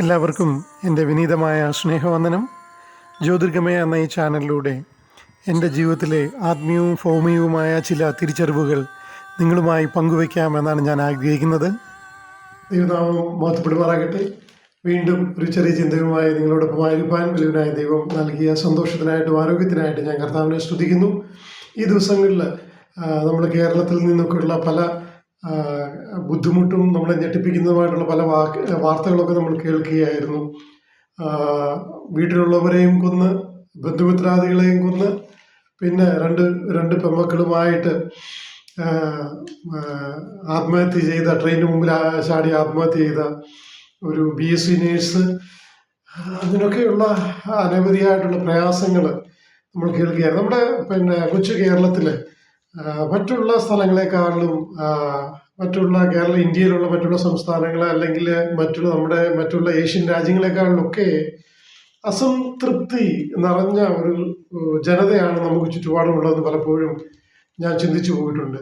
എല്ലാവർക്കും എന്റെ വിനീതമായ സ്നേഹവന്ദനം. ജ്യോതിർഗമയ എന്ന ഈ ചാനലിലൂടെ എന്റെ ജീവിതത്തിലെ ആത്മീയവും ഭൗമികവുമായ ചില തിരിച്ചറിവുകൾ നിങ്ങളുമായി പങ്കുവയ്ക്കാം എന്നാണ് ഞാൻ ആഗ്രഹിക്കുന്നത്. ദൈവനാമം മോത്തപ്പെടുമാറാകട്ടെ വീണ്ടും ഒരു ചെറിയ ചിന്തയുമായി നിങ്ങളോടൊപ്പം ആയിരിക്കാൻ വലിയവനായ ദൈവം നൽകിയ സന്തോഷത്തിനായിട്ടും ആരോഗ്യത്തിനായിട്ടും ഞാൻ കർത്താവിനെ സ്തുതിക്കുന്നു. ഈ ദിവസങ്ങളിൽ നമ്മൾ കേരളത്തിൽ നിന്നൊക്കെയുള്ള പല ബുദ്ധിമുട്ടും നമ്മളെ ഞെട്ടിപ്പിക്കുന്നതുമായിട്ടുള്ള പല വാർത്തകളൊക്കെ നമ്മൾ കേൾക്കുകയായിരുന്നു. വീട്ടിലുള്ളവരെയും കൊന്ന് ബന്ധുമിത്രാദികളെയും കൊന്ന് പിന്നെ രണ്ട് രണ്ട് പെമ്മക്കളുമായിട്ട് ആത്മഹത്യ ചെയ്ത ട്രെയിനിന് മുമ്പിൽ ചാടി ആത്മഹത്യ ചെയ്ത ഒരു ബി എസ് സി നേഴ്സ് അതിനൊക്കെയുള്ള അനവധിയായിട്ടുള്ള പ്രയാസങ്ങൾ നമ്മൾ കേൾക്കുകയായിരുന്നു. നമ്മുടെ പിന്നെ കൊച്ചു കേരളത്തിൽ മറ്റുള്ള സ്ഥലങ്ങളെക്കാളിലും ആ, മറ്റുള്ള കേരള ഇന്ത്യയിലുള്ള മറ്റുള്ള സംസ്ഥാനങ്ങൾ അല്ലെങ്കിൽ മറ്റുള്ള നമ്മുടെ മറ്റുള്ള ഏഷ്യൻ രാജ്യങ്ങളെക്കാളിലൊക്കെ അസംതൃപ്തി നിറഞ്ഞ ഒരു ജനതയാണ് നമുക്ക് ചുറ്റുപാടുമുള്ളതെന്ന് പലപ്പോഴും ഞാൻ ചിന്തിച്ചു പോയിട്ടുണ്ട്.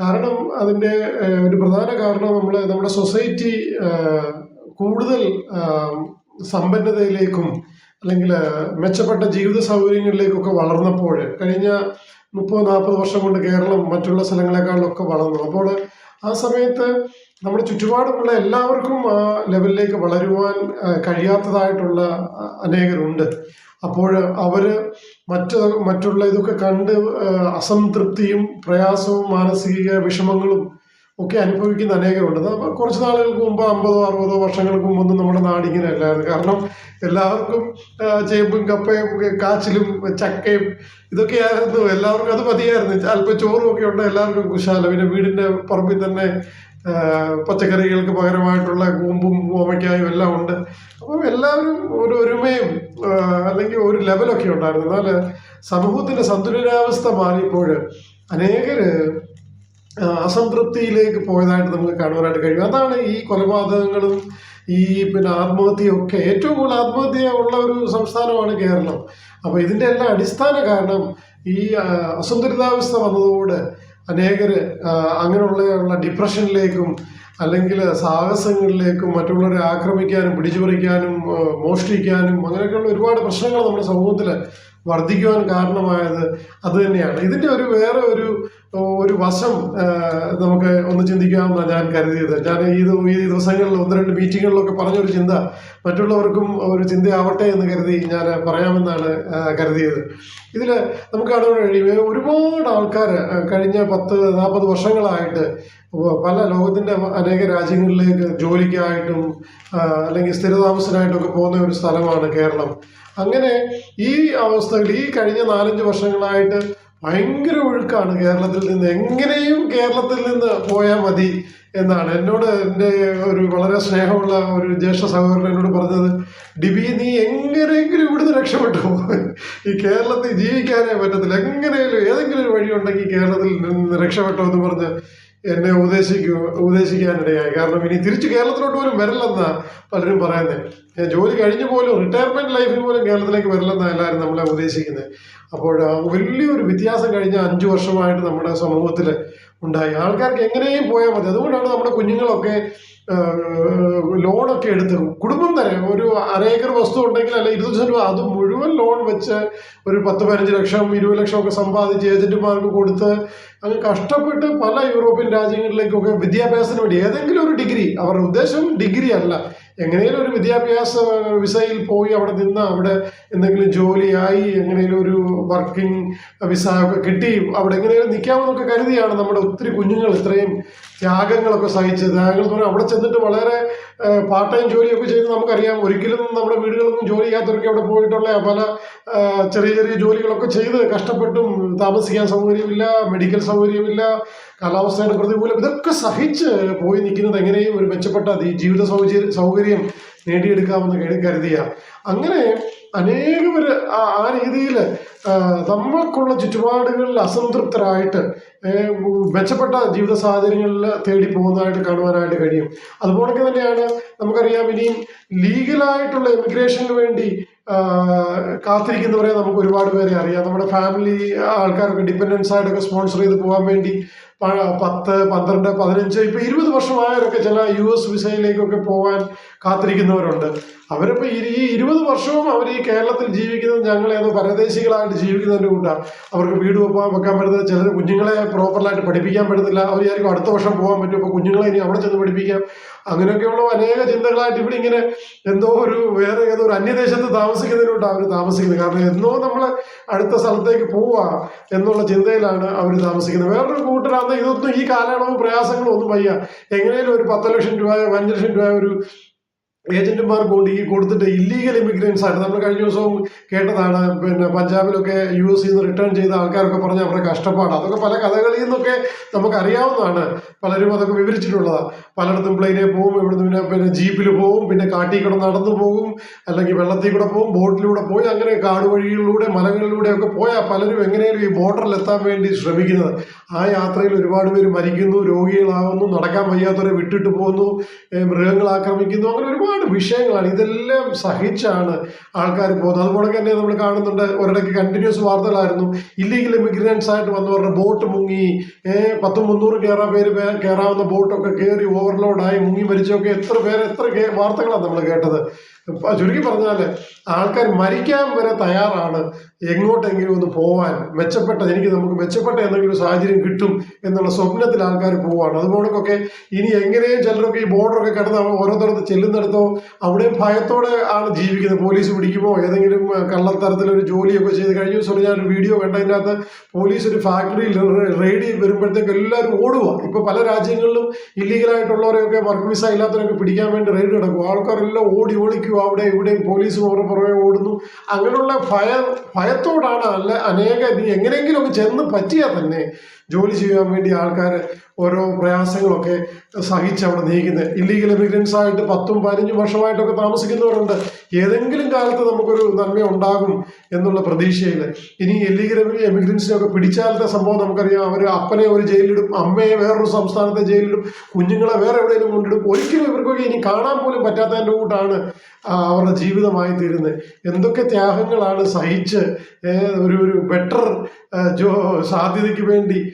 കാരണം അതിന്റെ ഒരു പ്രധാന കാരണം നമ്മൾ നമ്മുടെ സൊസൈറ്റി കൂടുതൽ സമ്പന്നതയിലേക്കും അല്ലെങ്കിൽ മെച്ചപ്പെട്ട ജീവിത സൗകര്യങ്ങളിലേക്കൊക്കെ വളർന്നപ്പോൾ കഴിഞ്ഞ മുപ്പത് നാൽപ്പത് വർഷം കൊണ്ട് കേരളം മറ്റുള്ള സ്ഥലങ്ങളെക്കാളിലൊക്കെ വളർന്നു. അപ്പോൾ ആ സമയത്ത് നമ്മുടെ ചുറ്റുപാടുമുള്ള എല്ലാവർക്കും ആ ലെവലിലേക്ക് വളരുവാൻ കഴിയാത്തതായിട്ടുള്ള അനേകരുണ്ട്. അപ്പോൾ അവർ മറ്റ് മറ്റുള്ള ഇതൊക്കെ കണ്ട് അസംതൃപ്തിയും പ്രയാസവും മാനസിക വിഷമങ്ങളും ഒക്കെ അനുഭവിക്കുന്ന അനേകരുണ്ട്. അത് കുറച്ച് നാളുകൾക്ക് മുമ്പ് അമ്പതോ അറുപതോ വർഷങ്ങൾക്ക് മുമ്പൊന്നും നമ്മുടെ നാടിങ്ങനെ അല്ലായിരുന്നു. കാരണം എല്ലാവർക്കും ചേമ്പും കപ്പയും കാച്ചിലും ചക്കയും ഇതൊക്കെയായിരുന്നു. എല്ലാവർക്കും അത് മതിയായിരുന്നു. അല്പം ചോറും ഒക്കെ ഉണ്ട് എല്ലാവർക്കും കുശാല. പിന്നെ വീടിന്റെ പറമ്പിൽ തന്നെ പച്ചക്കറികൾക്ക് പകരമായിട്ടുള്ള കൂമ്പും ഓമയ്ക്കായും എല്ലാം ഉണ്ട്. അപ്പം എല്ലാവരും ഒരു ഒരുമയും അല്ലെങ്കിൽ ഒരു ലെവലൊക്കെ ഉണ്ടായിരുന്നു. എന്നാൽ സമൂഹത്തിന്റെ സന്തുലിതാവസ്ഥ മാറിയപ്പോൾ അനേകര് ആ, അസംതൃപ്തിയിലേക്ക് പോയതായിട്ട് നമുക്ക് കാണുവാനായിട്ട് കഴിയും. അതാണ് ഈ കൊലപാതകങ്ങളും ഈ പിന്നെ ആത്മഹത്യയൊക്കെ ഏറ്റവും കൂടുതൽ ആത്മഹത്യ ഉള്ള ഒരു സംസ്ഥാനമാണ് കേരളം. അപ്പോൾ ഇതിന്റെ എല്ലാം അടിസ്ഥാന കാരണം ഈ അസന്തുലിതാവസ്ഥ വന്നതോടെ അനേകര് അങ്ങനെയുള്ള ഡിപ്രഷനിലേക്കും അല്ലെങ്കിൽ സാഹസങ്ങളിലേക്കും മറ്റുള്ളവരെ ആക്രമിക്കാനും പിടിച്ചുപറിക്കാനും മോഷ്ടിക്കാനും അങ്ങനെയൊക്കെയുള്ള ഒരുപാട് പ്രശ്നങ്ങൾ നമ്മുടെ സമൂഹത്തിൽ വർദ്ധിക്കുവാൻ കാരണമായത് അത് തന്നെയാണ്. ഇതിന്റെ ഒരു വേറെ ഒരു ഒരു വശം നമുക്ക് ഒന്ന് ചിന്തിക്കാമെന്നാണ് ഞാൻ കരുതിയത്. ഞാൻ ഈ ഈ ദിവസങ്ങളിൽ ഒന്ന് രണ്ട് മീറ്റിങ്ങുകളിലൊക്കെ പറഞ്ഞൊരു ചിന്ത മറ്റുള്ളവർക്കും ഒരു ചിന്തയാവട്ടെ എന്ന് കരുതി ഞാൻ പറയാമെന്നാണ് കരുതിയത്. ഇതിൽ നമുക്ക് കാണാൻ കഴിയും ഒരുപാട് ആൾക്കാർ കഴിഞ്ഞ പത്ത് നാൽപ്പത് വർഷങ്ങളായിട്ട് പല ലോകത്തിന്റെ അനേക രാജ്യങ്ങളിലേക്ക് ജോലിക്കായിട്ടും അല്ലെങ്കിൽ സ്ഥിരതാമസനായിട്ടൊക്കെ പോകുന്ന ഒരു സ്ഥലമാണ് കേരളം. അങ്ങനെ ഈ അവസ്ഥകൾ ഈ കഴിഞ്ഞ നാലഞ്ച് വർഷങ്ങളായിട്ട് ഭയങ്കര ഒഴുക്കാണ് കേരളത്തിൽ നിന്ന്. എങ്ങനെയും കേരളത്തിൽ നിന്ന് പോയാൽ മതി എന്നാണ്. എന്നോട് എന്റെ ഒരു വളരെ സ്നേഹമുള്ള ഒരു ജ്യേഷ്ഠ സഹോദരൻ എന്നോട് പറഞ്ഞത് ഡിബി നീ എങ്ങനെയെങ്കിലും ഇവിടുന്ന് രക്ഷപ്പെട്ടു ഈ കേരളത്തിൽ ജീവിക്കാനേ പറ്റത്തില്ല. എങ്ങനെയും ഏതെങ്കിലും ഒരു വഴി ഉണ്ടെങ്കിൽ കേരളത്തിൽ നിന്ന് രക്ഷപ്പെട്ടോ എന്ന് പറഞ്ഞ് എന്നെ ഉപദേശിക്കു ഉപദേശിക്കാനിടയായി. കാരണം ഇനി തിരിച്ച് കേരളത്തിലോട്ട് പോലും വരില്ലെന്നാ പലരും പറയുന്നത് ഞാൻ ജോലി കഴിഞ്ഞു പോലും റിട്ടയർമെന്റ് ലൈഫിൽ പോലും കേരളത്തിലേക്ക് വരില്ലെന്നാണ് എല്ലാവരും നമ്മളെ ഉപദേശിക്കുന്നത് അപ്പോൾ വലിയൊരു വ്യത്യാസം കഴിഞ്ഞ അഞ്ചു വർഷമായിട്ട് നമ്മുടെ സമൂഹത്തിൽ ഉണ്ടായി. ആൾക്കാർക്ക് എങ്ങനെയും പോയാൽ മതി. അതുകൊണ്ടാണ് നമ്മുടെ കുഞ്ഞുങ്ങളൊക്കെ ലോണൊക്കെ എടുത്ത് കുടുംബം തന്നെ ഒരു അരേക്കർ വസ്തു ഉണ്ടെങ്കിൽ അല്ല ഇരുപത് ലക്ഷം രൂപ അത് മുഴുവൻ ലോൺ വെച്ച് ഒരു പത്ത് പതിനഞ്ച് ലക്ഷം ഇരുപത് ലക്ഷം ഒക്കെ സമ്പാദിച്ച് ഏജന്റുമാർക്ക് കൊടുത്ത് അങ്ങ് കഷ്ടപ്പെട്ട് പല യൂറോപ്യൻ രാജ്യങ്ങളിലേക്കൊക്കെ വിദ്യാഭ്യാസത്തിന് വേണ്ടി ഏതെങ്കിലും ഒരു ഡിഗ്രി അവരുടെ ഉദ്ദേശം ഡിഗ്രി അല്ല. എങ്ങനെയും ഒരു വിദ്യാഭ്യാസ വിസയിൽ പോയി അവിടെ നിന്ന് അവിടെ എന്തെങ്കിലും ജോലിയായി എങ്ങനെയും ഒരു വർക്കിംഗ് വിസ ഒക്കെ കിട്ടി അവിടെ എങ്ങനെയും നിൽക്കാമെന്നൊക്കെ കരുതിയാണ് നമ്മുടെ ഒത്തിരി കുഞ്ഞുങ്ങൾ ഇത്രയും ത്യാഗങ്ങളൊക്കെ സഹിച്ച് ത്യാഗങ്ങൾ എന്ന് പറഞ്ഞാൽ അവിടെ ചെന്നിട്ട് വളരെ പാർട്ട് ടൈം ജോലിയൊക്കെ ചെയ്ത് നമുക്കറിയാം. ഒരിക്കലും നമ്മുടെ വീടുകളൊന്നും ജോലി ചെയ്യാത്തവരൊക്കെ അവിടെ പോയിട്ടുള്ള പല ചെറിയ ചെറിയ ജോലികളൊക്കെ ചെയ്ത് കഷ്ടപ്പെട്ടും താമസിക്കാൻ സൗകര്യമില്ല മെഡിക്കൽ സൗകര്യമില്ല കാലാവസ്ഥയുടെ പ്രതികൂലം. ഇതൊക്കെ സഹിച്ച് പോയി നിൽക്കുന്നത് എങ്ങനെയും ഒരു മെച്ചപ്പെട്ട ജീവിത സൗകര്യം സൗകര്യം നേടിയെടുക്കാമെന്ന് കരു- കരുതിയ. അങ്ങനെ അനേകവർ ആ ആ രീതിയിൽ നമ്മൾക്കുള്ള ചുറ്റുപാടുകളിൽ അസംതൃപ്തരായിട്ട് മെച്ചപ്പെട്ട ജീവിത സാഹചര്യങ്ങളിൽ തേടി പോകുന്നതായിട്ട് കാണുവാനായിട്ട് കഴിയും. അതുപോലെ തന്നെയാണ് നമുക്കറിയാം ഇനിയും ലീഗലായിട്ടുള്ള ഇമിഗ്രേഷന് വേണ്ടി കാത്തിരിക്കുന്നവരെ നമുക്ക് ഒരുപാട് പേരെ അറിയാം. നമ്മുടെ ഫാമിലി ആൾക്കാരൊക്കെ ഡിപ്പെൻഡൻസ് ആയിട്ടൊക്കെ സ്പോൺസർ ചെയ്ത് പോകാൻ വേണ്ടി പത്ത് പന്ത്രണ്ട് പതിനഞ്ച് ഇപ്പൊ ഇരുപത് വർഷമായവരൊക്കെ ചില യു എസ് വിസയിലേക്കൊക്കെ പോകാൻ കാത്തിരിക്കുന്നവരുണ്ട്. അവരിപ്പോ ഈ ഇരുപത് വർഷവും അവർ ഈ കേരളത്തിൽ ജീവിക്കുന്നത് ഞങ്ങളേതോ പരദേശികളായിട്ട് ജീവിക്കുന്നതിന്റെ കൂട്ടാണ്. അവർക്ക് വീട് വെക്കാൻ വെക്കാൻ പറ്റുന്നത് ചിലർ കുഞ്ഞുങ്ങളെ പ്രോപ്പറായിട്ട് പഠിപ്പിക്കാൻ പറ്റുന്നില്ല അവർ വിചാരിക്കും അടുത്ത വർഷം പോകാൻ പറ്റും അപ്പോൾ കുഞ്ഞുങ്ങളെ ഇനി അവിടെ ചെന്ന് പഠിപ്പിക്കാം. അങ്ങനെയൊക്കെയുള്ള അനേക ചിന്തകളായിട്ട് ഇവിടെ ഇങ്ങനെ എന്തോ ഒരു വേറെ ഏതോ ഒരു അന്യദേശത്ത് താമസിക്കുന്നതിനോട്ട് അവർ താമസിക്കുന്നത്. കാരണം എന്നോ നമ്മൾ അടുത്ത സ്ഥലത്തേക്ക് പോവാ എന്നുള്ള ചിന്തയിലാണ് അവർ താമസിക്കുന്നത്. വേറൊരു കൂട്ടരാന്ന് ഇതൊന്നും ഈ കാലയളവ് പ്രയാസങ്ങളും ഒന്നും വയ്യ. എങ്ങനെയും ഒരു പത്ത് ലക്ഷം രൂപയോ അഞ്ച് ലക്ഷം രൂപയോ ഒരു ഏജന്റുമാർക്ക് കൊണ്ട് ഈ കൊടുത്തിട്ട് ഇല്ലീഗൽ ഇമിഗ്രൻസ് ആയിട്ട് നമ്മൾ കഴിഞ്ഞ ദിവസവും കേട്ടതാണ്. പിന്നെ പഞ്ചാബിലൊക്കെ യു എസ് നിന്ന് റിട്ടേൺ ചെയ്ത ആൾക്കാരൊക്കെ പറഞ്ഞ അവരുടെ കഷ്ടപ്പാട്. അതൊക്കെ പല കഥകളിൽ നിന്നൊക്കെ നമുക്ക് അറിയാവുന്നതാണ് പലരും അതൊക്കെ വിവരിച്ചിട്ടുള്ളത്. പലയിടത്തും പ്ലെയിനിൽ പോകും ഇവിടുന്ന് പിന്നെ പിന്നെ ജീപ്പിൽ പോകും പിന്നെ കാട്ടിൽ കൂടെ നടന്നു പോകും അല്ലെങ്കിൽ വെള്ളത്തിൽ കൂടെ പോകും ബോട്ടിലൂടെ പോയി അങ്ങനെ കാട് വഴികളിലൂടെ മലകളിലൂടെ ഒക്കെ പോയാൽ പലരും എങ്ങനെയും ഈ ബോർഡറിൽ എത്താൻ വേണ്ടി ശ്രമിക്കുന്നത്. ആ യാത്രയിൽ ഒരുപാട് പേര് മരിക്കുന്നു രോഗികളാവുന്നു നടക്കാൻ വയ്യാത്തവരെ വിട്ടിട്ട് പോകുന്നു മൃഗങ്ങൾ ആക്രമിക്കുന്നു അങ്ങനെ ഒരുപാട് വിഷയങ്ങളാണ്. ഇതെല്ലാം സഹിച്ചാണ് ആൾക്കാർ പോകുന്നത്. അതുപോലെ തന്നെ നമ്മൾ കാണുന്നുണ്ട് ഒരിടയ്ക്ക് കണ്ടിന്യൂസ് വാർത്തകളായിരുന്നു. ഇല്ലീഗൽ ഇമിഗ്രൻസ് ആയിട്ട് വന്നവരുടെ ബോട്ട് മുങ്ങി. പത്തും മുന്നൂറ് കയറാൻ പേര് കയറാവുന്ന ബോട്ടൊക്കെ കയറി ഓവർലോഡായി മുങ്ങി മരിച്ചൊക്കെ എത്ര പേര് എത്ര വാർത്തകളാണ് നമ്മൾ കേട്ടത്. ചുരുക്കി പറഞ്ഞാൽ ആൾക്കാർ മരിക്കാൻ വരെ തയ്യാറാണ് എങ്ങോട്ടെങ്കിലും ഒന്ന് പോവാൻ. മെച്ചപ്പെട്ട എനിക്ക് നമുക്ക് മെച്ചപ്പെട്ട എന്തെങ്കിലും ഒരു സാഹചര്യം കിട്ടും എന്നുള്ള സ്വപ്നത്തിൽ ആൾക്കാർ പോവാണ്. അതുപോലൊക്കെ ഇനി എങ്ങനെയും ചിലരൊക്കെ ഈ ബോർഡറൊക്കെ കിടന്ന് ഓരോരുത്തരത്ത് ചെല്ലുന്നിടത്തോ അവിടെയും ഭയത്തോടെ ആണ് ജീവിക്കുന്നത്. പോലീസ് പിടിക്കുമോ? ഏതെങ്കിലും കള്ളത്തരത്തിലൊരു ജോലിയൊക്കെ ചെയ്ത് കഴിഞ്ഞ ദിവസം ഞാൻ ഒരു വീഡിയോ കണ്ടതിനകത്ത് പോലീസ് ഒരു ഫാക്ടറിയിൽ റെയ്ഡ് വരുമ്പോഴത്തേക്ക് എല്ലാവരും ഓടുക ഇപ്പൊ പല രാജ്യങ്ങളിലും ഇല്ലീഗലായിട്ടുള്ളവരെയൊക്കെ വർക്ക് വിസ ഇല്ലാത്തവരൊക്കെ പിടിക്കാൻ വേണ്ടി റെയ്ഡ് നടക്കും ആൾക്കാരെല്ലാം ഓടി ഓടിക്കുക അവിടെ ഇവിടെയും പോലീസ് അവരുടെ പുറകെ ഓടുന്നു. അങ്ങനെയുള്ള ഭയ ഭയത്തോടാണ് അല്ല അനേക നീ എങ്ങനെയെങ്കിലും ഒക്കെ ചെന്ന് പറ്റിയാൽ തന്നെ ജോലി ചെയ്യാൻ വേണ്ടി ആൾക്കാർ ഓരോ പ്രയാസങ്ങളൊക്കെ സഹിച്ച് അവിടെ നീക്കുന്നത് ഇല്ലീഗൽ ഇമിഗ്രൻസ് ആയിട്ട് പത്തും പതിനഞ്ചും വർഷമായിട്ടൊക്കെ താമസിക്കുന്നവരുണ്ട്. ഏതെങ്കിലും കാലത്ത് നമുക്കൊരു നന്മ ഉണ്ടാകും എന്നുള്ള പ്രതീക്ഷയിൽ. ഇനി ഇല്ലീഗൽ എമിഗ്രൻസിനൊക്കെ പിടിച്ചാലത്തെ സംഭവം നമുക്കറിയാം. അവർ അപ്പനെ ഒരു ജയിലിടും അമ്മയെ വേറൊരു സംസ്ഥാനത്തെ ജയിലിടും കുഞ്ഞുങ്ങളെ വേറെ എവിടെയെങ്കിലും കൊണ്ടിടും. ഒരിക്കലും ഇവർക്കൊക്കെ ഇനി കാണാൻ പോലും പറ്റാത്തതിന്റെ കൂട്ടാണ് അവരുടെ ജീവിതമായി തീരുന്നത്. എന്തൊക്കെ ത്യാഗങ്ങളാണ് സഹിച്ച് ഒരു ഒരു ബെറ്റർ ജോ സാധ്യതയ്ക്ക് വേണ്ടി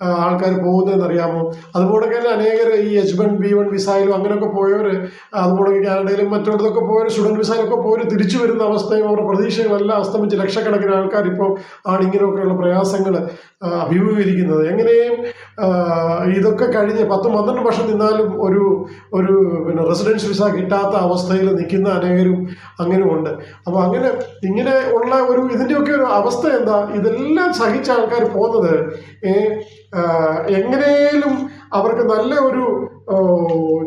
ആൾക്കാർ പോകുന്നതെന്നറിയാമോ? അതുപോലെ തന്നെ അനേകർ ഈ എച്ച് വൺ ബി വൺ വിസയിലും അങ്ങനെയൊക്കെ പോയവർ അതുപോലെ കാനഡയിലും മറ്റിടത്തൊക്കെ പോയവർ സ്റ്റുഡന്റ് വിസയിലൊക്കെ പോയവർ തിരിച്ചു വരുന്ന അവസ്ഥയും അവരുടെ പ്രതീക്ഷകളെല്ലാം അസ്തമിച്ച് ലക്ഷക്കണക്കിന് ആൾക്കാർ ഇപ്പോൾ ആണ് ഇങ്ങനെയൊക്കെയുള്ള പ്രയാസങ്ങൾ അഭിമുഖീകരിക്കുന്നത്. എങ്ങനെയും ഇതൊക്കെ കഴിഞ്ഞ് പത്തും പന്ത്രണ്ട് വർഷം നിന്നാലും ഒരു ഒരു പിന്നെ റെസിഡൻസ് വിസ കിട്ടാത്ത അവസ്ഥയിൽ നിൽക്കുന്ന അനേകരും അങ്ങനെ ഉണ്ട്. അപ്പോൾ അങ്ങനെ ഇങ്ങനെ ഉള്ള ഒരു ഇതിന്റെയൊക്കെ ഒരു അവസ്ഥ എന്താ? ഇതെല്ലാം സഹിച്ച ആൾക്കാർ പോകുന്നത് എങ്ങനെയും അവർക്ക് നല്ല ഒരു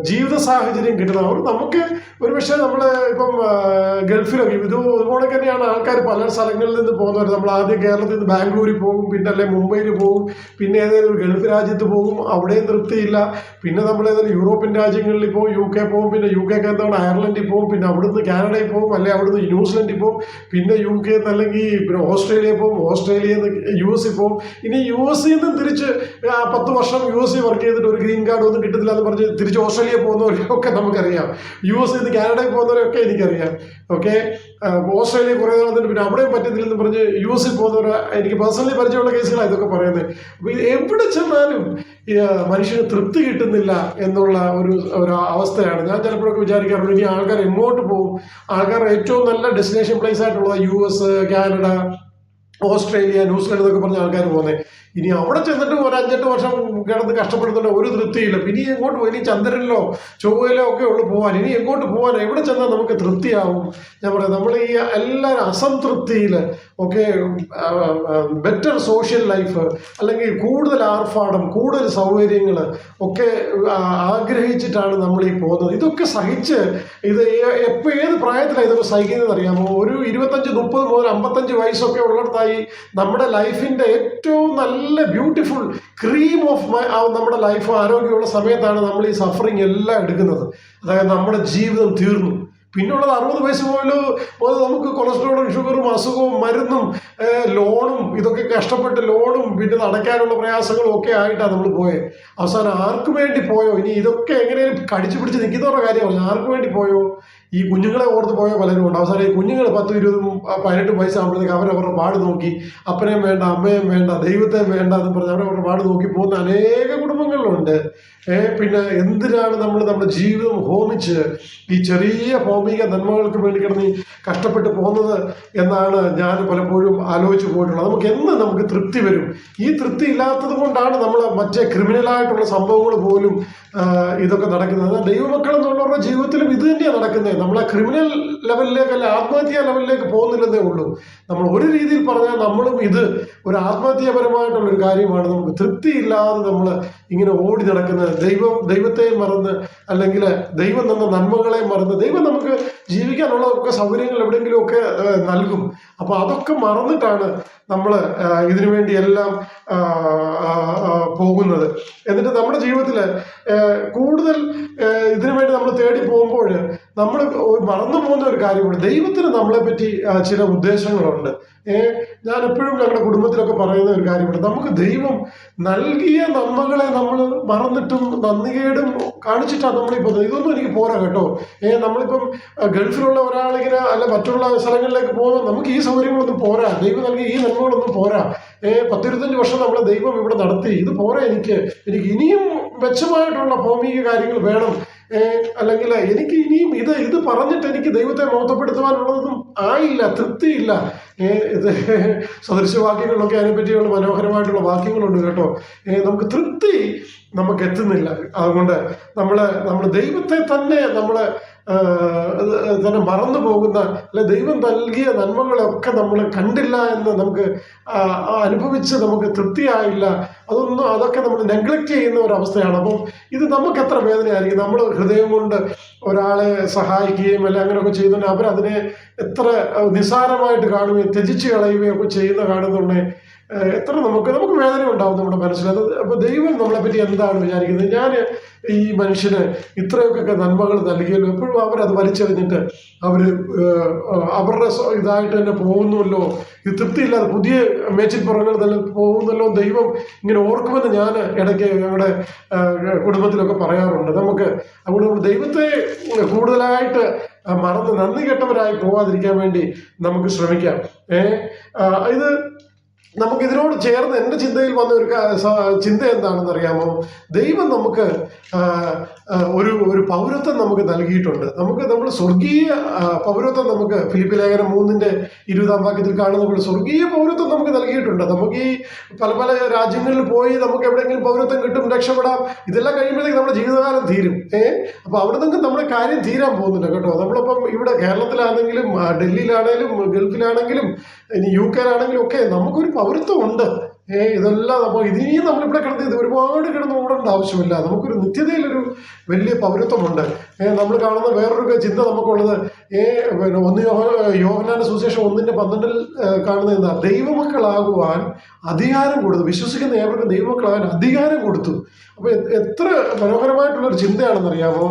ജീവിത സാഹചര്യം കിട്ടണം അവർ നമുക്ക് ഒരുപക്ഷെ നമ്മൾ ഇപ്പം ഗൾഫിലൊക്കെ ഇത് ഇതുപോലെ തന്നെയാണ് ആൾക്കാർ പല സ്ഥലങ്ങളിൽ നിന്ന് പോകുന്നവർ നമ്മൾ ആദ്യം കേരളത്തിൽ നിന്ന് ബാംഗ്ലൂരിൽ പോകും പിന്നെ അല്ലെ മുംബൈയിൽ പോകും പിന്നെ ഏതെങ്കിലും ഒരു ഗൾഫ് രാജ്യത്ത് പോകും അവിടെയും തൃപ്തിയില്ല പിന്നെ നമ്മൾ ഏതെങ്കിലും യൂറോപ്യൻ രാജ്യങ്ങളിൽ പോകും യു കെ പോകും പിന്നെ യു കെ എന്താണ് അയർലൻഡിൽ പോകും പിന്നെ അവിടുന്ന് കാനഡയിൽ പോകും അല്ലെ അവിടുന്ന് ന്യൂസിലൻഡിൽ പോകും പിന്നെ യു കെ അല്ലെങ്കിൽ പിന്നെ ഓസ്ട്രേലിയയിൽ പോകും ഓസ്ട്രേലിയയിൽ നിന്ന് യു എസിൽ പോകും. ഇനി യു എസിൽ നിന്ന് തിരിച്ച് പത്ത് വർഷം യു എസ് വർക്ക് ചെയ്തിട്ട് ഒരു ഗ്രീൻ കാർഡ് ഒന്നും കിട്ടുന്നില്ല എന്ന് പറഞ്ഞ് തിരിച്ച് ഓസ്ട്രേലിയ പോകുന്നവരെയൊക്കെ നമുക്കറിയാം. യു എസ് നിന്ന് കാനഡയിൽ പോകുന്നവരെയൊക്കെ എനിക്കറിയാം. ഓക്കെ ഓസ്ട്രേലിയ കുറേ നാൾ നിന്നിട്ട് പിന്നെ അവിടെയും പറ്റത്തില്ലെന്ന് പറഞ്ഞ് യു എസിൽ പോകുന്നവർ എനിക്ക് പേഴ്സണലി പരിചയമുള്ള കേസുകളാണ് ഇതൊക്കെ പറയുന്നത്. അപ്പോൾ എവിടെ ചെന്നാലും മനുഷ്യന് തൃപ്തി കിട്ടുന്നില്ല എന്നുള്ള ഒരു ഒരു അവസ്ഥയാണ്. ഞാൻ ചിലപ്പോഴൊക്കെ വിചാരിക്കാറുണ്ട് ഇനി ആൾക്കാർ എങ്ങോട്ട് പോകും? ആൾക്കാർ ഏറ്റവും നല്ല ഡെസ്റ്റിനേഷൻ പ്ലേസ് ആയിട്ടുള്ളത് U S Canada Australia New Zealand എന്നൊക്കെ പറഞ്ഞ ആൾക്കാർ പോകുന്നത്. ഇനി അവിടെ ചെന്നിട്ട് ഒരു അഞ്ചെട്ട് വർഷം കിടന്ന് കഷ്ടപ്പെടുന്നുണ്ടോ ഒരു തൃപ്തിയില്ല. ഇനി എങ്ങോട്ട് പോയി? ഇനി ചന്ദ്രനിലോ ചൊവ്വയിലോ ഒക്കെ ഉള്ളു പോകാൻ ഇനി എങ്ങോട്ട് പോകാൻ എവിടെ ചെന്നാൽ നമുക്ക് തൃപ്തിയാവും? ഞാൻ പറയാം നമ്മൾ ഈ എല്ലാവരും അസംതൃപ്തിയിൽ ഒക്കെ ബെറ്റർ സോഷ്യൽ ലൈഫ് അല്ലെങ്കിൽ കൂടുതൽ ആർഭാടം കൂടുതൽ സൗകര്യങ്ങൾ ഒക്കെ ആഗ്രഹിച്ചിട്ടാണ് നമ്മൾ ഈ പോകുന്നത്. ഇതൊക്കെ സഹിച്ച് ഇത് എപ്പോൾ ഏത് പ്രായത്തിലാണ് ഇതൊക്കെ സഹിക്കുന്നത് അറിയാമോ? ഒരു ഇരുപത്തഞ്ച് മുപ്പത് മുതൽ അമ്പത്തഞ്ച് വയസ്സൊക്കെ ഉള്ളിടത്തായി നമ്മുടെ ലൈഫിന്റെ ഏറ്റവും നല്ല ബ്യൂട്ടിഫുൾ ക്രീം ഓഫ് നമ്മുടെ ലൈഫ് ആരോഗ്യമുള്ള സമയത്താണ് നമ്മൾ ഈ സഫറിങ് എല്ലാം എടുക്കുന്നത്. അതായത് നമ്മുടെ ജീവിതം തീർന്നു. പിന്നുള്ളത് അറുപത് വയസ്സ് പോലും പോലെ നമുക്ക് കൊളസ്ട്രോളും ഷുഗറും അസുഖവും മരുന്നും ലോണും ഇതൊക്കെ കഷ്ടപ്പെട്ട് ലോണും പിന്നെ നടക്കാനുള്ള പ്രയാസങ്ങളും ഒക്കെ ആയിട്ടാണ് നമ്മൾ പോയത് അവസാനം ആർക്കു വേണ്ടി പോയോ? ഇനി ഇതൊക്കെ എങ്ങനെയും കടിച്ചു പിടിച്ച് നിൽക്കുന്നവരുടെ കാര്യമാണ് ആർക്കു വേണ്ടി പോയോ? ഈ കുഞ്ഞുങ്ങളെ ഓർത്ത് പോയ പലരും ഉണ്ട്. അവസാനം ഈ കുഞ്ഞുങ്ങൾ പത്ത് ഇരുപതും പതിനെട്ടും വയസ്സാകുമ്പോഴത്തേക്ക് അവരവരുടെ പാട് നോക്കി. അപ്പനെയും വേണ്ട അമ്മയും വേണ്ട ദൈവത്തെ വേണ്ട എന്ന് പറഞ്ഞ് അവരവരുടെ പാട് നോക്കി പോകുന്ന അനേക കുടുംബങ്ങളുണ്ട്. ഏ, പിന്നെ എന്തിനാണ് നമ്മൾ നമ്മുടെ ജീവിതം ഹോമിച്ച് ഈ ചെറിയ ഭൗമിക നന്മകൾക്ക് വേണ്ടി കിടന്ന് കഷ്ടപ്പെട്ട് പോകുന്നത് എന്നാണ് ഞാൻ പലപ്പോഴും ആലോചിച്ച് പോയിട്ടുള്ളത്. നമുക്ക് എന്ന് നമുക്ക് തൃപ്തി വരും? ഈ തൃപ്തി ഇല്ലാത്തത് കൊണ്ടാണ് നമ്മൾ മറ്റേ ക്രിമിനലായിട്ടുള്ള സംഭവങ്ങൾ പോലും ഇതൊക്കെ നടക്കുന്നത്. ദൈവമക്കൾ എന്നുള്ളവരുടെ ജീവിതത്തിലും ഇത് തന്നെയാണ് നടക്കുന്നത്. നമ്മളെ ക്രിമിനൽ ലെവലിലേക്ക് അല്ല ആത്മഹത്യാ ലെവലിലേക്ക് പോകുന്നില്ലെന്നേ ഉള്ളൂ. നമ്മൾ ഒരു രീതിയിൽ പറഞ്ഞാൽ നമ്മളും ഇത് ഒരു ആത്മഹത്യാപരമായിട്ടുള്ള ഒരു കാര്യമാണ്. നമുക്ക് തൃപ്തിയില്ലാതെ നമ്മൾ ഇങ്ങനെ ഓടി നടക്കുന്നത് ദൈവം ദൈവത്തെ മറന്ന് അല്ലെങ്കിൽ ദൈവം തന്ന നന്മകളെ മറന്ന് ദൈവം നമുക്ക് ജീവിക്കാനുള്ള ഒക്കെ സൗകര്യങ്ങൾ എവിടെയെങ്കിലുമൊക്കെ ആ, നൽകും. അപ്പോൾ അതൊക്കെ മറന്നിട്ടാണ് നമ്മൾ ഇതിനു വേണ്ടി എല്ലാം ആ, ആ, ആ, പോകുന്നത്. എന്നിട്ട് നമ്മുടെ ജീവിതത്തിൽ കൂടുതൽ ഇതിനു വേണ്ടി നമ്മൾ തേടി പോകുമ്പോൾ നമ്മൾ മറന്നു പോകുന്ന ഒരു കാര്യമുണ്ട്. ദൈവത്തിന് നമ്മളെ പറ്റി ചില ഉദ്ദേശങ്ങളുണ്ട്. ഏ, ഞാൻ എപ്പോഴും ഞങ്ങളുടെ കുടുംബത്തിലൊക്കെ പറയുന്ന ഒരു കാര്യമുണ്ട്. നമുക്ക് ദൈവം നൽകിയ നന്മകളെ നമ്മൾ മറന്നിട്ടും നന്ദികേടും കാണിച്ചിട്ടാണ് നമ്മളിപ്പോൾ ഇതൊന്നും എനിക്ക് പോരാ കേട്ടോ. ഏ നമ്മളിപ്പം ഗൾഫിലുള്ള ഒരാളിങ്ങനെ അല്ല മറ്റുള്ള സ്ഥലങ്ങളിലേക്ക് പോകുമ്പോൾ നമുക്ക് ഈ സൗകര്യങ്ങളൊന്നും പോരാ. ദൈവം നൽകിയ ഈ നന്മകളൊന്നും പോരാ. ഏ പത്തിരുപത്തഞ്ച് വർഷം നമ്മളെ ദൈവം ഇവിടെ നടത്തി. ഇത് പോരാ എനിക്ക്. എനിക്ക് ഇനിയും മെച്ചമായിട്ടുള്ള ഭൗമിക കാര്യങ്ങൾ വേണം. അല്ലെങ്കിൽ എനിക്ക് ഇനിയും ഇത് ഇത് പറഞ്ഞിട്ട് എനിക്ക് ദൈവത്തെ മോത്തപ്പെടുത്തുവാനുള്ളതൊന്നും ആയില്ല തൃപ്തിയില്ല. ഇത് സദൃശവാക്യങ്ങളിലൊക്കെ അതിനെപ്പറ്റിയുള്ള മനോഹരമായിട്ടുള്ള വാക്യങ്ങളുണ്ട് കേട്ടോ. നമുക്ക് തൃപ്തി നമുക്ക് എത്തുന്നില്ല. അതുകൊണ്ട് നമ്മൾ നമ്മൾ ദൈവത്തെ തന്നെ നമ്മൾ തന്നെ മറന്നു പോകുന്ന അല്ലെ ദൈവം നൽകിയ നന്മകളൊക്കെ നമ്മൾ കണ്ടില്ല എന്ന് നമുക്ക് അനുഭവിച്ച് നമുക്ക് തൃപ്തിയായില്ല. അതൊന്നും അതൊക്കെ നമ്മൾ നെഗ്ലക്റ്റ് ചെയ്യുന്ന ഒരു അവസ്ഥയാണ് അപ്പം ഇത് നമുക്ക് എത്ര വേദനയായിരിക്കും? നമ്മൾ ഹൃദയം കൊണ്ട് ഒരാളെ സഹായിക്കുകയും അല്ലെ അങ്ങനെയൊക്കെ ചെയ്തുകൊണ്ട് അവരതിനെ എത്ര നിസ്സാരമായിട്ട് കാണുകയും ത്യജിച്ച് കളയുകയും ഒക്കെ ചെയ്യുന്ന കാണുന്നുണ്ടെ. ഏഹ്, എത്ര നമുക്ക് നമുക്ക് വേദന ഉണ്ടാവും നമ്മുടെ മനസ്സിൽ. അത് അപ്പോൾ ദൈവം നമ്മളെ പറ്റി എന്താണ് വിചാരിക്കുന്നത്? ഞാൻ ഈ മനുഷ്യന് ഇത്രയൊക്കെ നന്മകൾ നൽകിയല്ലോ. എപ്പോഴും അവരത് വലിച്ചെറിഞ്ഞിട്ട് അവർ അവരുടെ ഇതായിട്ട് തന്നെ പോകുന്നുവല്ലോ. ഇത് തൃപ്തിയില്ലാതെ പുതിയ മേച്ചിൽപ്പുറങ്ങൾ തന്നെ പോകുന്നല്ലോ ദൈവം ഇങ്ങനെ ഓർക്കുമെന്ന് ഞാൻ ഇടയ്ക്ക് ഞങ്ങളുടെ കുടുംബത്തിലൊക്കെ പറയാറുണ്ട്. നമുക്ക് അതുകൊണ്ട് ദൈവത്തെ കൂടുതലായിട്ട് മറന്ന് നന്ദി കെട്ടവരായി പോവാതിരിക്കാൻ വേണ്ടി നമുക്ക് ശ്രമിക്കാം. ഏഹ് ഇത് നമുക്ക് ഇതിനോട് ചേർന്ന് എന്റെ ചിന്തയിൽ വന്ന ഒരു ചിന്ത എന്താണെന്ന് അറിയാമോ ദൈവം നമുക്ക് ഒരു ഒരു പൗരത്വം നമുക്ക് നൽകിയിട്ടുണ്ട്. നമുക്ക് നമ്മൾ സ്വർഗീയ പൗരത്വം നമുക്ക് ഫിലിപ്പ് ലേഖനം മൂന്നിന്റെ ഇരുപതാം വാക്യത്തിൽ കാണുന്ന പോലെ സ്വർഗീയ പൗരത്വം നമുക്ക് നൽകിയിട്ടുണ്ട്. നമുക്ക് ഈ പല പല രാജ്യങ്ങളിൽ പോയി നമുക്ക് എവിടെയെങ്കിലും പൗരത്വം കിട്ടും രക്ഷപ്പെടാം ഇതെല്ലാം കഴിയുമ്പോഴത്തേക്ക് നമ്മുടെ ജീവിതകാലം തീരും. ഏ? അപ്പോൾ അവിടെ നിന്ന് നമ്മുടെ കാര്യം തീരാൻ പോകുന്നില്ല കേട്ടോ. നമ്മളിപ്പം ഇവിടെ കേരളത്തിലാണെങ്കിലും ഡൽഹിയിലാണെങ്കിലും ഗൾഫിലാണെങ്കിലും ഇനി യു കെയിലാണെങ്കിലും ഒക്കെ നമുക്കൊരു പൗരത്വം ഉണ്ട് ഏ ഇതെല്ലാം അപ്പോൾ ഇനിയും നമ്മളിവിടെ കിടന്ന് ഇത് ഒരുപാട് കിടന്ന് ഓടേണ്ട ആവശ്യമില്ല. നമുക്കൊരു നിത്യതയിലൊരു വലിയ പൗരത്വമുണ്ട്. നമ്മൾ കാണുന്ന വേറൊരു ചിന്ത നമുക്കുള്ളത് ഏ പിന്നെ ഒന്ന് യോഹനാന്റെ സുശേഷം ഒന്നിന്റെ പന്ത്രണ്ടിൽ കാണുന്ന എന്താ? ദൈവമക്കളാകുവാൻ അധികാരം കൊടുത്തു. വിശ്വസിക്കുന്ന ഏവർക്കും ദൈവമക്കളാകാൻ അധികാരം കൊടുത്തു. അപ്പൊ എത്ര മനോഹരമായിട്ടുള്ള ഒരു ചിന്തയാണെന്ന് അറിയാമോ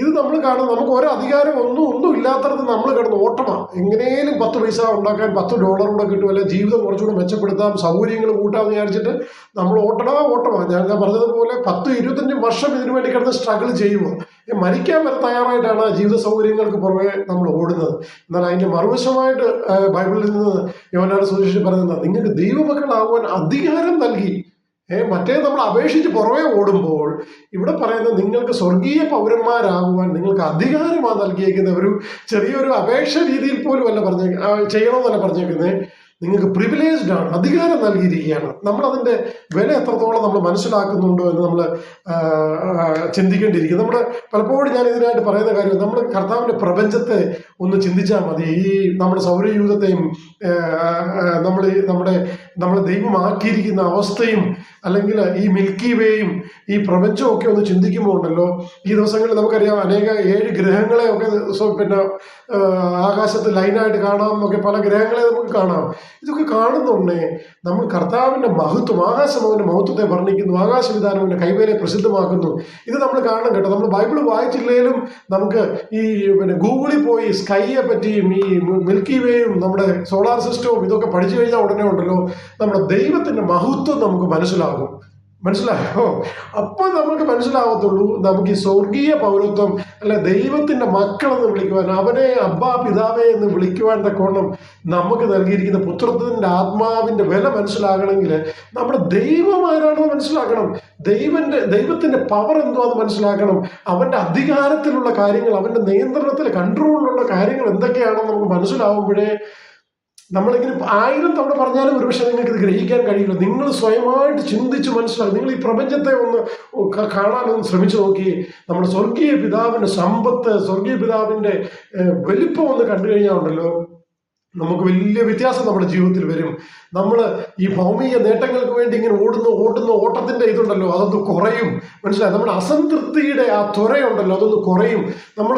ഇത് നമ്മൾ കാണുന്നത് നമുക്ക് ഒരു അധികാരം ഒന്നും ഒന്നും ഇല്ലാത്തടത്ത് നമ്മൾ കിടന്ന് ഓട്ടമാണ് എങ്ങനെയും പത്ത് പൈസ ഉണ്ടാക്കാൻ പത്ത് ഡോളർ കൂടെ കിട്ടും അല്ലെങ്കിൽ ജീവിതം കുറച്ചുകൂടെ മെച്ചപ്പെടുത്താം സൗകര്യങ്ങൾ കൂട്ടാമെന്ന് വിചാരിച്ചിട്ട് നമ്മൾ ഓട്ടണോ? ഓട്ടമാ. ഞാൻ ഞാൻ പറഞ്ഞതുപോലെ പത്ത് ഇരുപത്തഞ്ച് വർഷം ഇതിനു വേണ്ടി കിടന്ന് സ്ട്രഗിൾ ചെയ്യുമോ മരിക്കാൻ വരെ തയ്യാറായിട്ടാണ് ജീവിത സൗകര്യങ്ങൾക്ക് പുറമെ നമ്മൾ ഓടുന്നത്. എന്നാൽ അതിന്റെ മറുവശമായിട്ട് ബൈബിളിൽ നിന്ന് യോനാട് സുരേഷ് പറയുന്നത് നിങ്ങൾക്ക് ദൈവമക്കളാകുവാൻ അധികാരം നൽകി. ഏ മറ്റേ നമ്മൾ അപേക്ഷിച്ച് പുറമെ ഓടുമ്പോൾ ഇവിടെ പറയുന്നത് നിങ്ങൾക്ക് സ്വർഗീയ പൗരന്മാരാകുവാൻ നിങ്ങൾക്ക് അധികാരമാണ് നൽകിയേക്കുന്ന ഒരു ചെറിയൊരു അപേക്ഷ രീതിയിൽ പോലും അല്ല പറഞ്ഞേ ചെയ്യണമെന്നല്ല പറഞ്ഞേക്കുന്നത് നിങ്ങൾക്ക് പ്രിവിലേജ്ഡ് ആണ് അധികാരം നൽകിയിരിക്കുകയാണ്. നമ്മൾ അതിന്റെ വില എത്രത്തോളം നമ്മൾ മനസ്സിലാക്കുന്നുണ്ടോ എന്ന് നമ്മൾ ചിന്തിക്കേണ്ടിയിരിക്കും നമ്മുടെ പലപ്പോഴും ഞാൻ ഇതിനായിട്ട് പറയുന്ന കാര്യം നമ്മൾ കർത്താവിന്റെ പ്രപഞ്ചത്തെ ഒന്ന് ചിന്തിച്ചാൽ മതി. ഈ നമ്മുടെ സൗരയൂഥത്തെയും നമ്മൾ നമ്മുടെ നമ്മളെ ദൈവമാക്കിയിരിക്കുന്ന അവസ്ഥയും അല്ലെങ്കിൽ ഈ മിൽക്കി വേയും ഈ പ്രപഞ്ചവും ഒക്കെ ഒന്ന് ചിന്തിക്കുമ്പോൾ ഉണ്ടല്ലോ ഈ ദിവസങ്ങളിൽ നമുക്കറിയാം അനേക ഏഴ് ഗ്രഹങ്ങളെ ഒക്കെ പിന്നെ ആകാശത്ത് ലൈനായിട്ട് കാണാം എന്നൊക്കെ പല ഗ്രഹങ്ങളെ നമുക്ക് കാണാം. ഇതൊക്കെ കാണുന്നുണ്ടേ നമ്മൾ കർത്താവിന്റെ മഹത്വം ആകാശം അവന്റെ മഹത്വത്തെ വർണിക്കുന്നു ആകാശവിധാനം അവന്റെ കൈവേലെ പ്രസിദ്ധമാക്കുന്നു. ഇത് നമ്മൾ കാണണം കേട്ടോ. നമ്മൾ ബൈബിൾ വായിച്ചില്ലെങ്കിലും നമുക്ക് ഈ പിന്നെ ഗൂഗിളിൽ പോയി സ്കൈയെ പറ്റിയും ഈ മിൽക്കി വേയും നമ്മുടെ സോളാർ സിസ്റ്റവും ഇതൊക്കെ പഠിച്ചു കഴിഞ്ഞാൽ ഉടനെ ഉണ്ടല്ലോ. നമ്മുടെ ദൈവത്തിന്റെ മഹത്വം നമുക്ക് മനസ്സിലാകും. മനസ്സിലായോ? അപ്പോൾ നമുക്ക് മനസ്സിലാവത്തുള്ളൂ നമുക്ക് ഈ സ്വർഗീയ പൗരത്വം അല്ല ദൈവത്തിന്റെ മക്കളെന്ന് വിളിക്കുവാൻ അവനെ അബ്ബാ പിതാവേ എന്ന് വിളിക്കുവാൻ തക്കോണം നമുക്ക് നൽകിയിരിക്കുന്ന പുത്രത്തിന്റെ ആത്മാവിന്റെ വില മനസ്സിലാകണമെങ്കിൽ നമ്മുടെ ദൈവം ആരാണെന്ന് മനസ്സിലാക്കണം. ദൈവന്റെ ദൈവത്തിന്റെ പവർ എന്തുവാന്ന് മനസ്സിലാക്കണം. അവന്റെ അധികാരത്തിലുള്ള കാര്യങ്ങൾ അവന്റെ നിയന്ത്രണത്തിൽ കൺട്രോളിലുള്ള കാര്യങ്ങൾ എന്തൊക്കെയാണെന്ന് നമുക്ക് മനസ്സിലാവുമ്പോഴേ നമ്മളിങ്ങനെ ആയിരം തവണ പറഞ്ഞാലും ഒരുപക്ഷെ നിങ്ങൾക്ക് ഇത് ഗ്രഹിക്കാൻ കഴിയില്ല. നിങ്ങൾ സ്വയമായിട്ട് ചിന്തിച്ച് മനസ്സിലാക്കും നിങ്ങൾ ഈ പ്രപഞ്ചത്തെ ഒന്ന് കാണാനൊന്ന് ശ്രമിച്ചു നോക്കി. നമ്മുടെ സ്വർഗീയ പിതാവിന്റെ സമ്പത്ത് സ്വർഗീയ പിതാവിന്റെ ഏഹ്, വലിപ്പം ഒന്ന് കണ്ടു കഴിഞ്ഞാൽ ഉണ്ടല്ലോ. നമുക്ക് വലിയ വ്യത്യാസം നമ്മുടെ ജീവിതത്തിൽ വരും. നമ്മൾ ഈ ഭൗമിക നേട്ടങ്ങൾക്ക് വേണ്ടി ഇങ്ങനെ ഓടുന്ന ഓടുന്ന ഓട്ടത്തിന്റെ ഇതുണ്ടല്ലോ അതൊന്ന് കുറയും. മനസ്സിലായി? നമ്മുടെ അസംതൃപ്തിയുടെ ആ ത്വരയുണ്ടല്ലോ അതൊന്ന് കുറയും. നമ്മൾ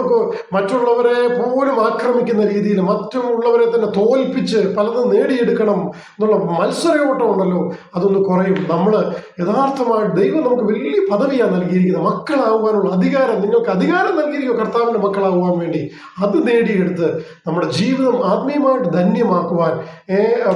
മറ്റുള്ളവരെ പോലും ആക്രമിക്കുന്ന രീതിയിൽ മറ്റുള്ളവരെ തന്നെ തോൽപ്പിച്ച് പലതും നേടിയെടുക്കണം എന്നുള്ള മത്സരയോട്ടം ഉണ്ടല്ലോ അതൊന്ന് കുറയും. നമ്മൾ യഥാർത്ഥമായിട്ട് ദൈവം നമുക്ക് വലിയ പദവിയാണ് നൽകിയിരിക്കുന്നത്. മക്കളാകുവാനുള്ള അധികാരം നിങ്ങൾക്ക് അധികാരം നൽകിയിരിക്കുക കർത്താവിന്റെ മക്കളാകുവാൻ വേണ്ടി. അത് നേടിയെടുത്ത് നമ്മുടെ ജീവിതം ആത്മീയമായിട്ട് ധന്യമാക്കുവാൻ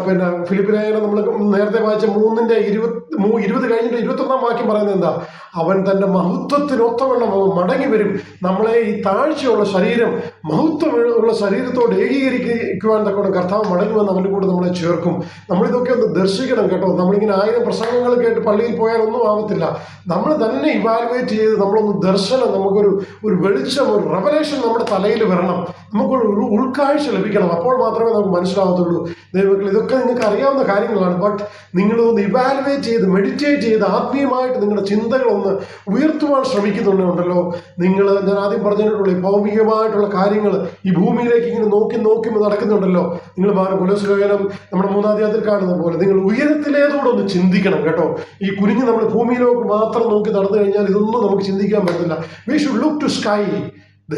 പിന്നെ പിന്നെ ഫിലിപ്പിനായാലും നമ്മൾ നേരത്തെ വായിച്ച മൂന്നിന്റെ ഇരുപത് മൂ ഇരുപത് കഴിഞ്ഞിട്ട് ഇരുപത്തൊന്നാം വാക്യം പറയുന്നത് എന്താ? അവൻ തന്റെ മഹത്വത്തിനൊത്തവണ്ണം അവൻ മടങ്ങി വരും. നമ്മളെ ഈ താഴ്ചയുള്ള ശരീരം മഹത്വം ഉള്ള ശരീരത്തോട് ഏകീകരിക്കുവാൻ തക്കോണം കർത്താവ് മടങ്ങി വന്ന് അവന്റെ കൂടെ നമ്മളെ ചേർക്കും. നമ്മളിതൊക്കെ ഒന്ന് ദർശിക്കണം കേട്ടോ. നമ്മളിങ്ങനെ ആയിരം പ്രസംഗങ്ങൾ കേട്ട് പള്ളിയിൽ പോയാൽ ഒന്നും ആവത്തില്ല. നമ്മൾ തന്നെ ഇവാലുവേറ്റ് ചെയ്ത് നമ്മളൊന്ന് ദർശനം നമുക്കൊരു ഒരു വെളിച്ചം ഒരു റെവലേഷൻ നമ്മുടെ തലയിൽ വരണം. നമുക്കൊരു ഉൾക്കാഴ്ച ലഭിക്കണം. അപ്പോൾ മാത്രമേ നമുക്ക് മനസ്സിലാവത്തുള്ളൂ. ദൈവങ്ങൾ ഇതൊക്കെ നിങ്ങൾക്ക് അറിയാവുന്ന കാര്യങ്ങളാണ്. ബട്ട് നിങ്ങളൊന്ന് ഇവാലുവേറ്റ് ചെയ്ത് മെഡിറ്റേറ്റ് ചെയ്ത് ആത്മീയമായിട്ട് നിങ്ങളുടെ ചിന്തകളൊന്ന് ഉയർത്തുവാൻ ശ്രമിക്കുന്നുണ്ടല്ലോ നിങ്ങൾ ഞാൻ ആദ്യം പറഞ്ഞിട്ടുള്ള ഭൗമികമായിട്ടുള്ള കാര്യങ്ങൾ ഈ ഭൂമിയിലേക്ക് ഇങ്ങനെ നോക്കി നോക്കി നടക്കുന്നുണ്ടല്ലോ. നിങ്ങൾ കൊലസുഖനം നമ്മുടെ മൂന്നാം തീയതിയിൽ കാണുന്ന പോലെ നിങ്ങൾ ഉയരത്തിലേതോടെ ഒന്ന് ചിന്തിക്കണം കേട്ടോ. ഈ കുനിഞ്ഞ് നമ്മൾ ഭൂമിയിലേക്ക് മാത്രം നോക്കി നടന്നു കഴിഞ്ഞാൽ ഇതൊന്നും നമുക്ക് ചിന്തിക്കാൻ പറ്റില്ല we should look to sky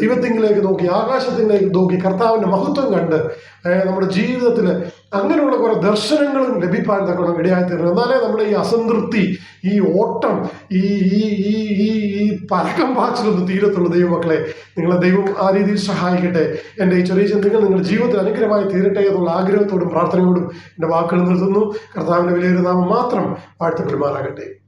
ദൈവത്തിങ്കിലേക്ക് നോക്കി ആകാശത്തിലേക്ക് നോക്കി കർത്താവിന്റെ മഹത്വം കണ്ട് നമ്മുടെ ജീവിതത്തിൽ അങ്ങനെയുള്ള കുറേ ദർശനങ്ങളും ലഭിക്കാൻ തക്കണം ഇടയായിത്തീരണം എന്നാലേ നമ്മുടെ ഈ അസംതൃപ്തി ഈ ഓട്ടം ഈ ഈ ഈ ഈ ഈ പരക്കം പാച്ചിലൊന്ന് തീരത്തുള്ളൂ ദൈവമക്കളെ. നിങ്ങളെ ദൈവം ആ രീതിയിൽ സഹായിക്കട്ടെ. എന്റെ ഈ ചെറിയ ചിന്തകൾ നിങ്ങളുടെ ജീവിതത്തിൽ അനുഗ്രഹമായി തീരട്ടെ എന്നുള്ള ആഗ്രഹത്തോടും പ്രാർത്ഥനയോടും എന്റെ വാക്കുകൾ നിർത്തുന്നു. കർത്താവിന്റെ വിലയിരുന്നാമം നാമം മാത്രം വാഴ്ത്തപ്പെടുമാറാകട്ടെ.